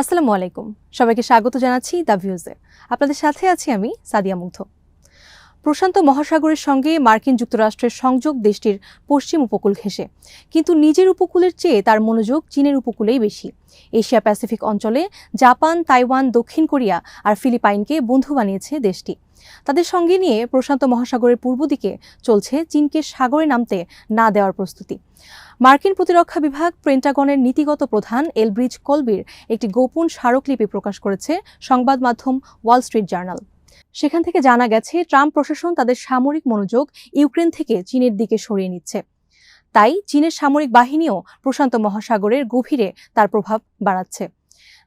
আসসালামু আলাইকুম। সবাইকে স্বাগত জানাচ্ছি দ্য ভিউজে। আপনাদের সাথে আছি আমি সাদিয়া মুগ্ধ। প্রশান্ত মহাসাগরের সঙ্গে মার্কিন যুক্তরাষ্ট্রের সংযোগ দেশটির পশ্চিম উপকূল ঘেঁষে। কিন্তু নিজের উপকূলের চেয়ে তার মনোযোগ চীনের উপকূলেই বেশি। এশিয়া প্যাসিফিক অঞ্চলে জাপান, তাইওয়ান, দক্ষিণ কোরিয়া আর ফিলিপাইনকে বন্ধু বানিয়েছে দেশটি। তাদের সঙ্গে নিয়ে প্রশান্ত মহাসাগরের পূর্ব দিকে চলছে চীনকে সাগরে নামতে না দেওয়ার প্রস্তুতি। মার্কিন প্রতিরক্ষা বিভাগ পেন্টাগনের নীতিগত প্রধান এলব্রিজ কলবির একটি গোপন স্মারকলিপি প্রকাশ করেছে সংবাদ মাধ্যম ওয়াল স্ট্রিট জার্নাল। সেখান থেকে জানা গেছে, ট্রাম্প প্রশাসন তাদের সামরিক মনোযোগ ইউক্রেন থেকে চীনের দিকে সরিয়ে নিচ্ছে। তাই চীনের সামরিক বাহিনীও প্রশান্ত মহাসাগরের গভীরে তার প্রভাব বাড়াচ্ছে।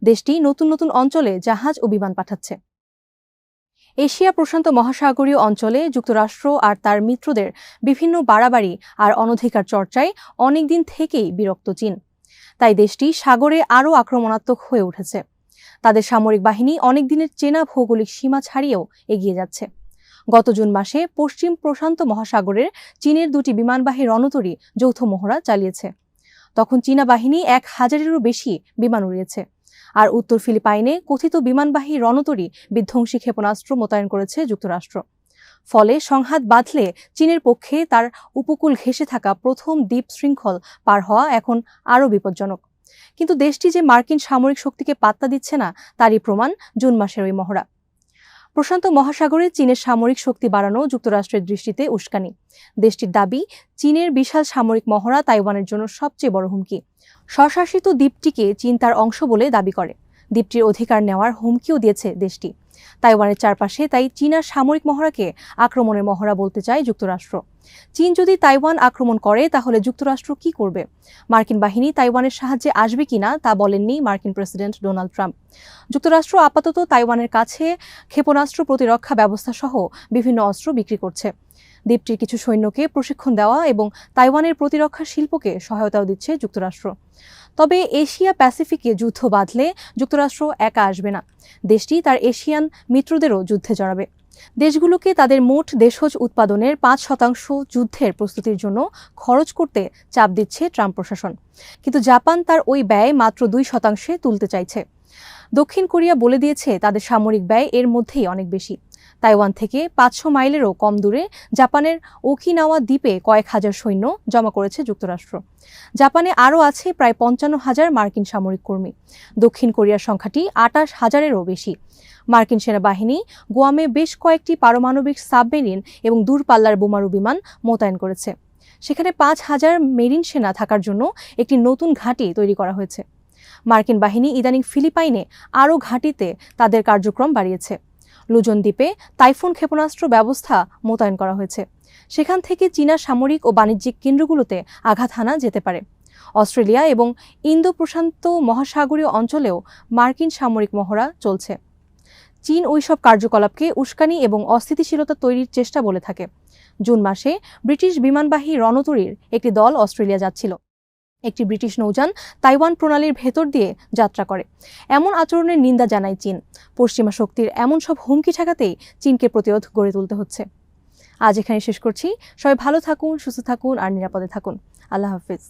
দেশটি নতুন নতুন অঞ্চলে জাহাজ ও বিমান পাঠাচ্ছে। এশিয়া প্রশান্ত মহাসাগরীয় অঞ্চলে যুক্তরাষ্ট্র আর তার মিত্রদের বিভিন্ন বাড়াবাড়ি আর অনধিকার চর্চায় অনেকদিন থেকেই বিরক্ত চীন। তাই দেশটি সাগরে আরও আক্রমণাত্মক হয়ে উঠেছে। তাদের সামরিক বাহিনী অনেক দিনের চেনা ভৌগোলিক সীমা ছাড়িয়েও এগিয়ে যাচ্ছে। গত জুন মাসে পশ্চিম প্রশান্ত মহাসাগরের চীনের দুটি বিমানবাহী রণতরী যৌথ মহড়া চালিয়েছে। তখন চীনা বাহিনী এক হাজারেরও বেশি বিমান উড়িয়েছে। আর উত্তর ফিলিপাইনে কথিত বিমানবাহী রণতরী বিধ্বংসী ক্ষেপণাস্ত্র মোতায়েন করেছে যুক্তরাষ্ট্র। ফলে সংঘাত বাঁধলে চীনের পক্ষে তার উপকূল ঘেঁষে থাকা প্রথম দ্বীপ শৃঙ্খল পার হওয়া এখন আরও বিপজ্জনক। কিন্তু দেশটি যে মার্কিন সামরিক শক্তিকে পাত্তা দিচ্ছে না, তারই প্রমাণ জুন মাসের ওই মহড়া। প্রশান্ত মহাসাগরে চীনের সামরিক শক্তি বাড়ানো যুক্তরাষ্ট্রের দৃষ্টিতে উস্কানি। দেশটির দাবি, চীনের বিশাল সামরিক মহড়া তাইওয়ানের জন্য সবচেয়ে বড় হুমকি। স্বশাসিত দ্বীপটিকে চীন তার অংশ বলে দাবি করে। দ্বীপটির অধিকার নেওয়ার হুমকিও দিয়েছে দেশটি। তাইওয়ানের চারপাশে, তাই চীনার সামরিক মহড়াকে আক্রমণের মহড়া বলতে চায় যুক্তরাষ্ট্র। চীন যদি তাইওয়ান আক্রমণ করে, তাহলে যুক্তরাষ্ট্র কি করবে? মার্কিন বাহিনী তাইওয়ানের সাহায্যে আসবে কিনা তা বলেননি মার্কিন প্রেসিডেন্ট ডোনাল্ড ট্রাম্প। যুক্তরাষ্ট্র আপাতত তাইওয়ানের কাছে ক্ষেপণাস্ত্র প্রতিরক্ষা ব্যবস্থা সহ বিভিন্ন অস্ত্র বিক্রি করছে। দ্বীপটির কিছু সৈন্যকে প্রশিক্ষণ দেওয়া এবং তাইওয়ানের প্রতিরক্ষা শিল্পকে সহায়তাও দিচ্ছে যুক্তরাষ্ট্র। তবে এশিয়া প্যাসিফিকে যুদ্ধ বাঁধলে যুক্তরাষ্ট্র একা আসবে না। দেশটি তার এশিয়ান মিত্রদেরও যুদ্ধে জড়াবে। দেশগুলোকে তাদের মোট দেশজ উৎপাদনের পাঁচ শতাংশ যুদ্ধের প্রস্তুতির জন্য খরচ করতে চাপ দিচ্ছে ট্রাম্প প্রশাসন। কিন্তু জাপান তার ওই ব্যয় মাত্র দুই শতাংশে তুলতে চাইছে। দক্ষিণ কোরিয়া বলে দিয়েছে, তাদের সামরিক ব্যয় এর মধ্যেই অনেক বেশি। তাইওয়ান থেকে পাঁচশো মাইলেরও কম দূরে জাপানের ওকিনাওয়া দ্বীপে কয়েক হাজার সৈন্য জমা করেছে যুক্তরাষ্ট্র। জাপানে আরও আছে প্রায় পঞ্চান্ন হাজার মার্কিন সামরিক কর্মী। দক্ষিণ কোরিয়ার সংখ্যাটি আটাশ হাজারেরও বেশি। মার্কিন সেনাবাহিনী গোয়ামে বেশ কয়েকটি পারমাণবিক সাবমেরিন এবং দূরপাল্লার বোমারু বিমান মোতায়েন করেছে। সেখানে পাঁচ হাজার মেরিন সেনা থাকার জন্য একটি নতুন ঘাঁটি তৈরি করা হয়েছে। মার্কিন বাহিনী ইদানিং ফিলিপাইনে আরও ঘাঁটিতে তাদের কার্যক্রম বাড়িয়েছে। লুজন দ্বীপে তাইফুন ক্ষেপণাস্ত্র ব্যবস্থা মোতায়েন করা হয়েছে। সেখান থেকে চীনা সামরিক ও বাণিজ্যিক কেন্দ্রগুলোতে আঘাত হানা যেতে পারে। অস্ট্রেলিয়া এবং ইন্দো প্রশান্ত মহাসাগরীয় অঞ্চলেও মার্কিন সামরিক মহড়া চলছে। চীন ওইসব কার্যকলাপকে উস্কানি এবং অস্থিতিশীলতা তৈরির চেষ্টা বলে থাকে। জুন মাসে ব্রিটিশ বিমানবাহী রণতরীর একটি দল অস্ট্রেলিয়া যাচ্ছিল। একটি ব্রিটিশ নৌযান তাইওয়ান প্রণালীর ভেতর দিয়ে যাত্রা করে। এমন আচরণের নিন্দা জানায় চীন। পশ্চিমা শক্তির এমন সব হুমকি ঠেকাতেই চীনকে প্রতিরোধ গড়ে তুলতে হচ্ছে। আজ এখানে শেষ করছি। সবাই ভালো থাকুন, সুস্থ থাকুন আর নিরাপদে থাকুন। আল্লাহ হাফিজ।